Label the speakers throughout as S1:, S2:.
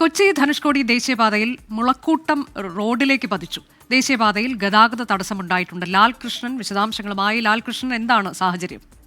S1: കൊച്ചി ധനുഷ്കോടി ദേശീയപാതയിൽ മുളക്കൂട്ടം റോഡിലേക്ക് പതിച്ചു. ദേശീയപാതയിൽ ഗതാഗത തടസ്സമുണ്ടായിട്ടുണ്ട്. ലാൽകൃഷ്ണൻ വിശദാംശങ്ങളുമായി. ലാൽകൃഷ്ണൻ എന്താണ് സാഹചര്യം?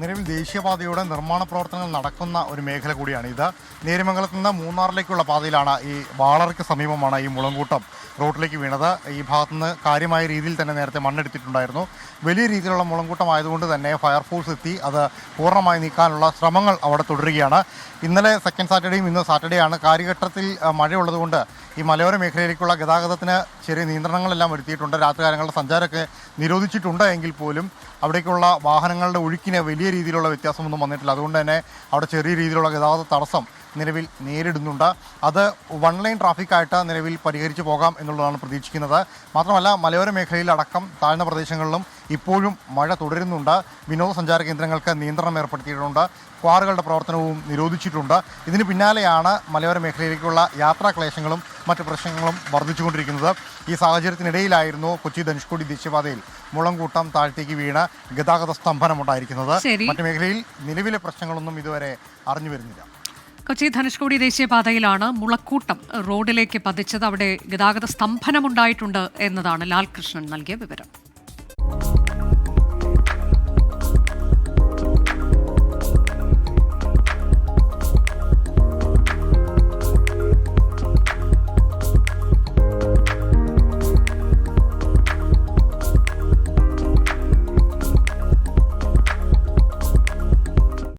S2: നിലവിൽ ദേശീയപാതയുടെ നിർമ്മാണ പ്രവർത്തനങ്ങൾ നടക്കുന്ന ഒരു മേഖല കൂടിയാണ് ഇത്. നേരിമംഗലത്ത് നിന്ന് മൂന്നാറിലേക്കുള്ള പാതയിലാണ് ഈ വാളർക്ക് സമീപമാണ് ഈ മുളങ്കൂട്ടം റോഡിലേക്ക് വീണത്. ഈ ഭാഗത്തുനിന്ന് കാര്യമായ രീതിയിൽ തന്നെ നേരത്തെ മണ്ണെടുത്തിട്ടുണ്ടായിരുന്നു. വലിയ രീതിയിലുള്ള മുളങ്കൂട്ടം ആയതുകൊണ്ട് തന്നെ ഫയർഫോഴ്സ് എത്തി. അത് പൂർണമായി നീക്കാനുള്ള ശ്രമങ്ങൾ അവിടെ തുടരുകയാണ്. ഇന്നലെ സെക്കൻഡ് സാറ്റർഡേയും ഇന്ന് സാറ്റർഡേ ആണ് കാര്യഘട്ടത്തിൽ മഴയുള്ളതുകൊണ്ട് ഈ മലയോര മേഖലയിലേക്കുള്ള ഗതാഗതത്തിന് ചെറിയ നിയന്ത്രണങ്ങളെല്ലാം വരുത്തിയിട്ടുണ്ട്. രാത്രികാലങ്ങളുടെ സഞ്ചാരമൊക്കെ നിരോധിച്ചിട്ടുണ്ട് എങ്കിൽ പോലും അവിടേക്കുള്ള വാഹനങ്ങളുടെ ഒഴുക്കിന് വലിയ രീതിയിലുള്ള വ്യത്യാസമൊന്നും വന്നിട്ടില്ല. അതുകൊണ്ട് തന്നെ അവിടെ ചെറിയ രീതിയിലുള്ള ഗതാഗത തടസ്സം നിലവിൽ നേരിടുന്നുണ്ട്. അത് വൺ ലൈൻ ട്രാഫിക്കായിട്ട് നിലവിൽ പരിഹരിച്ചു പോകാം എന്നുള്ളതാണ് പ്രതീക്ഷിക്കുന്നത്. മാത്രമല്ല മലയോര മേഖലയിൽ അടക്കം താഴ്ന്ന പ്രദേശങ്ങളിലും ഇപ്പോഴും മഴ തുടരുന്നുണ്ട്. വിനോദസഞ്ചാര കേന്ദ്രങ്ങൾക്ക് നിയന്ത്രണം ഏർപ്പെടുത്തിയിട്ടുണ്ട്. ക്വാറുകളുടെ പ്രവർത്തനവും നിരോധിച്ചിട്ടുണ്ട്. ഇതിന് പിന്നാലെയാണ് മലയോര മേഖലയിലേക്കുള്ള യാത്രാക്ലേശങ്ങളും മറ്റു പ്രശ്നങ്ങളും വർദ്ധിച്ചുകൊണ്ടിരിക്കുന്നത്. ഈ സാഹചര്യത്തിനിടയിലായിരുന്നു കൊച്ചി ധനുഷ്കോടി ദേശീയപാതയിൽ മുളങ്കൂട്ടം താഴ്ത്തേക്ക് വീണ് ഗതാഗത സ്തംഭനമുണ്ടായിരിക്കുന്നത്. മറ്റു മേഖലയിൽ നിലവിലെ പ്രശ്നങ്ങളൊന്നും ഇതുവരെ അറിഞ്ഞു വരുന്നില്ല.
S1: കൊച്ചി ധനുഷ്കോടി ദേശീയപാതയിലാണ് മുളക്കൂട്ടം റോഡിലേക്ക് പതിച്ചത്. അവിടെ ഗതാഗത സ്തംഭനമുണ്ടായിട്ടുണ്ട് എന്നതാണ് ലാൽകൃഷ്ണൻ നൽകിയ വിവരം.